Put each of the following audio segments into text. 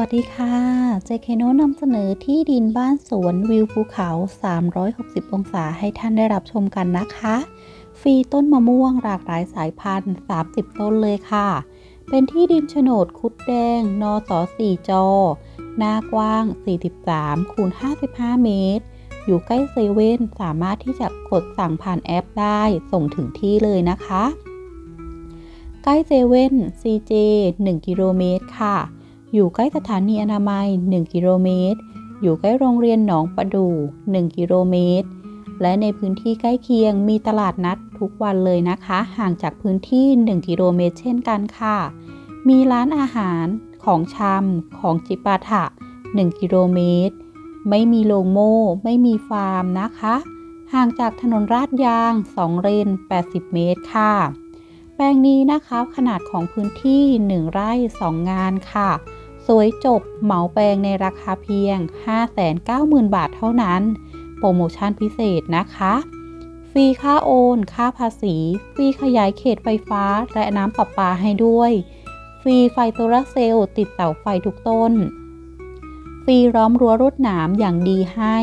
วัสดีค่ะ เจเคโนนำเสนอที่ดินบ้านสวนวิวภูเขา 360 องศาให้ท่านได้รับชมกันนะคะ ฟรีต้นมะม่วงหลากหลายสายพันธุ์ 30 ต้นเลยค่ะ เป็นที่ดินโฉนดคุดแดง นส4จอ หน้ากว้าง 43 คูณ 55 เมตร อยู่ใกล้เซเว่น สามารถที่จะกดสั่งผ่านแอปได้ ส่งถึงที่เลยนะคะ ใกล้เซเว่น CJ 1 กิโลเมตรค่ะ อยู่ใกล้สถานีอนามัย 1 กิโลเมตร อยู่ใกล้โรงเรียนหนองประดู1กิโลเมตร และในพื้นที่ใกล้เคียงมีตลาดนัดทุกวันเลยนะคะ ห่างจากพื้นที่ 1 กิโลเมตร เช่นกันค่ะ มีร้านอาหาร ของชำของจิปาถะ 1 กิโลเมตร ไม่มีโรงโม่ ไม่มีฟาร์มนะคะ ห่างจากถนนลาดยาง 2 เลน 80 เมตรค่ะ แปลงนี้นะคะขนาดของพื้นที่ 1 ไร่ 2 งานค่ะ สวยจบเหมาแปลงในราคาเพียง 590,000 บาทเท่านั้น โปรโมชั่นพิเศษนะคะ ฟรีค่าโอน ค่าภาษี ฟรีขยายเขตไฟฟ้าและน้ำประปาให้ด้วย ฟรีไฟโซลาร์เซลล์ติดเสาไฟทุกต้น ฟรีล้อมรั้วรวดหนามอย่างดีให้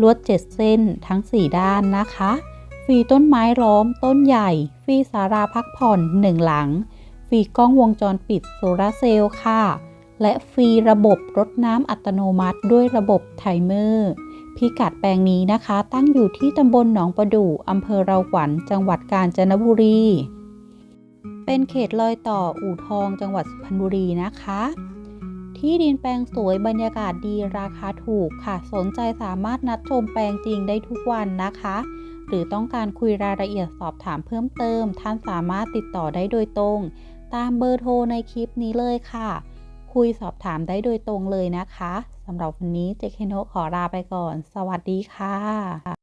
ลวดเจ็ดเส้นทั้ง 4 ด้านนะคะ ฟรีต้นไม้ล้อมต้นใหญ่ ฟรีสาราพักผ่อนหนึ่งหลัง ฟรีกล้องวงจรปิดโซลาร์เซลล์ค่ะ และฟรีระบบรดน้ำอัตโนมัติด้วยระบบไทเมอร์ พิกัดแปลงนี้นะคะ ตั้งอยู่ที่ตำบลหนองประดู่อำเภอเราขวัญจังหวัดกาญจนบุรี เป็นเขตรอยต่ออู่ทองจังหวัดสุพรรณบุรีนะคะ ที่ดินแปลงสวยบรรยากาศดีราคาถูกค่ะ สนใจสามารถนัดชมแปลงจริงได้ทุกวันนะคะ หรือต้องการคุยรายละเอียดสอบถามเพิ่มเติม ท่านสามารถติดต่อได้โดยตรง ตามเบอร์โทรในคลิปนี้เลยค่ะ คุยสอบถามได้โดยตรงเลยนะคะสำหรับวันนี้เจคเคโนขอลาไปก่อน สวัสดีค่ะ